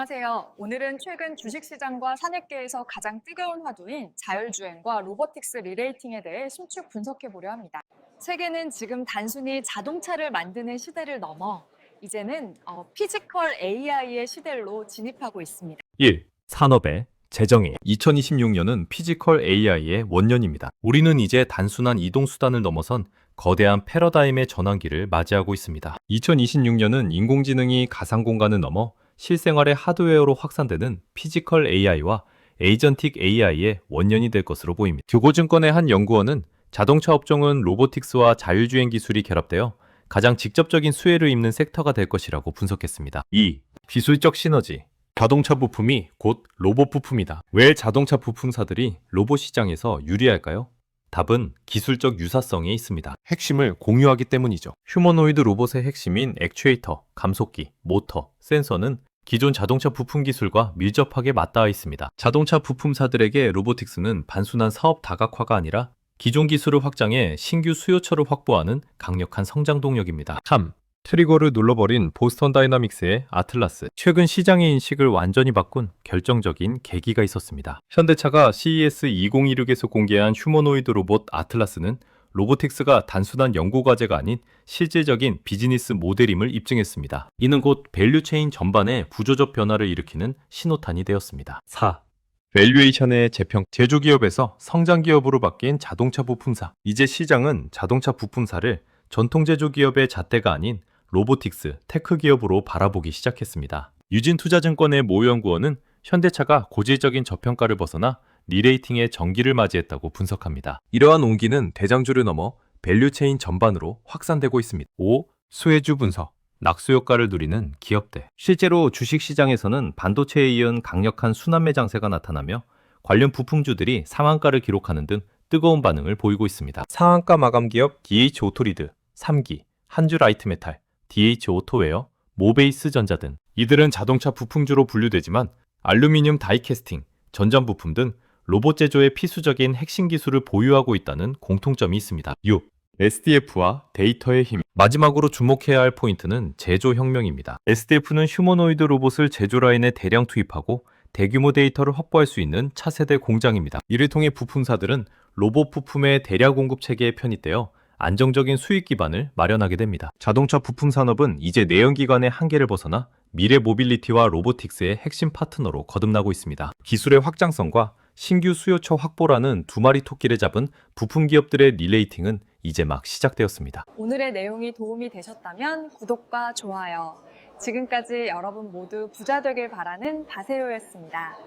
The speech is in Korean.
안녕하세요. 오늘은 최근 주식시장과 산업계에서 가장 뜨거운 화두인 자율주행과 로보틱스 리레이팅에 대해 심층 분석해 보려 합니다. 세계는 지금 단순히 자동차를 만드는 시대를 넘어 이제는 어, 피지컬 AI의 시대로 진입하고 있습니다. 1. 산업의 재정의 2026년은 피지컬 AI의 원년입니다. 우리는 이제 단순한 이동 수단을 넘어선 거대한 패러다임의 전환기를 맞이하고 있습니다. 2026년은 인공지능이 가상 공간을 넘어 실생활의 하드웨어로 확산되는 피지컬 AI와 에이전틱 AI의 원년이 될 것으로 보입니다. 교보증권의 한 연구원은 자동차 업종은 로보틱스와 자율주행 기술이 결합되어 가장 직접적인 수혜를 입는 섹터가 될 것이라고 분석했습니다. 2. 기술적 시너지 자동차 부품이 곧 로봇 부품이다. 왜 자동차 부품사들이 로봇 시장에서 유리할까요? 답은 기술적 유사성에 있습니다. 핵심을 공유하기 때문이죠. 휴머노이드 로봇의 핵심인 액추에이터, 감속기, 모터, 센서는 기존 자동차 부품 기술과 밀접하게 맞닿아 있습니다. 자동차 부품사들에게 로보틱스는 단순한 사업 다각화가 아니라 기존 기술을 확장해 신규 수요처를 확보하는 강력한 성장 동력입니다. 3. 트리거를 눌러버린 보스턴 다이나믹스의 아틀라스. 최근 시장의 인식을 완전히 바꾼 결정적인 계기가 있었습니다. 현대차가 CES 2016에서 공개한 휴머노이드 로봇 아틀라스는 로보틱스가 단순한 연구 과제가 아닌 실질적인 비즈니스 모델임을 입증했습니다. 이는 곧 밸류체인 전반에 구조적 변화를 일으키는 신호탄이 되었습니다. 4. 밸류에이션의 재평 제조기업에서 성장기업으로 바뀐 자동차 부품사 이제 시장은 자동차 부품사를 전통 제조기업의 잣대가 아닌 로보틱스, 테크 기업으로 바라보기 시작했습니다. 유진투자증권의 모 연구원은 현대차가 고질적인 저평가를 벗어나 리레이팅의 전기를 맞이했다고 분석합니다. 이러한 온기는 대장주를 넘어 밸류체인 전반으로 확산되고 있습니다. 5. 수혜주 분석 낙수 효과를 누리는 기업들. 실제로 주식시장에서는 반도체에 이은 강력한 순환매 장세가 나타나며 관련 부품주들이 상한가를 기록하는 등 뜨거운 반응을 보이고 있습니다. 상한가 마감 기업 DH 오토리드, 3기, 한주 라이트메탈, DH 오토웨어, 모베이스 전자 등 이들은 자동차 부품주로 분류되지만 알루미늄 다이캐스팅, 전장 부품 등 로봇 제조의 필수적인 핵심 기술을 보유하고 있다는 공통점이 있습니다. 6. SDF와 데이터의 힘. 마지막으로 주목해야 할 포인트는 제조 혁명입니다. SDF는 휴머노이드 로봇을 제조 라인에 대량 투입하고 대규모 데이터를 확보할 수 있는 차세대 공장입니다. 이를 통해 부품사들은 로봇 부품의 대량 공급 체계에 편입되어 안정적인 수익 기반을 마련하게 됩니다. 자동차 부품 산업은 이제 내연기관의 한계를 벗어나 미래 모빌리티와 로보틱스의 핵심 파트너로 거듭나고 있습니다. 기술의 확장성과 신규 수요처 확보라는 두 마리 토끼를 잡은 부품 기업들의 릴레이팅은 이제 막 시작되었습니다. 오늘의 내용이 도움이 되셨다면 구독과 좋아요. 지금까지 여러분 모두 부자 되길 바라는 바세요였습니다.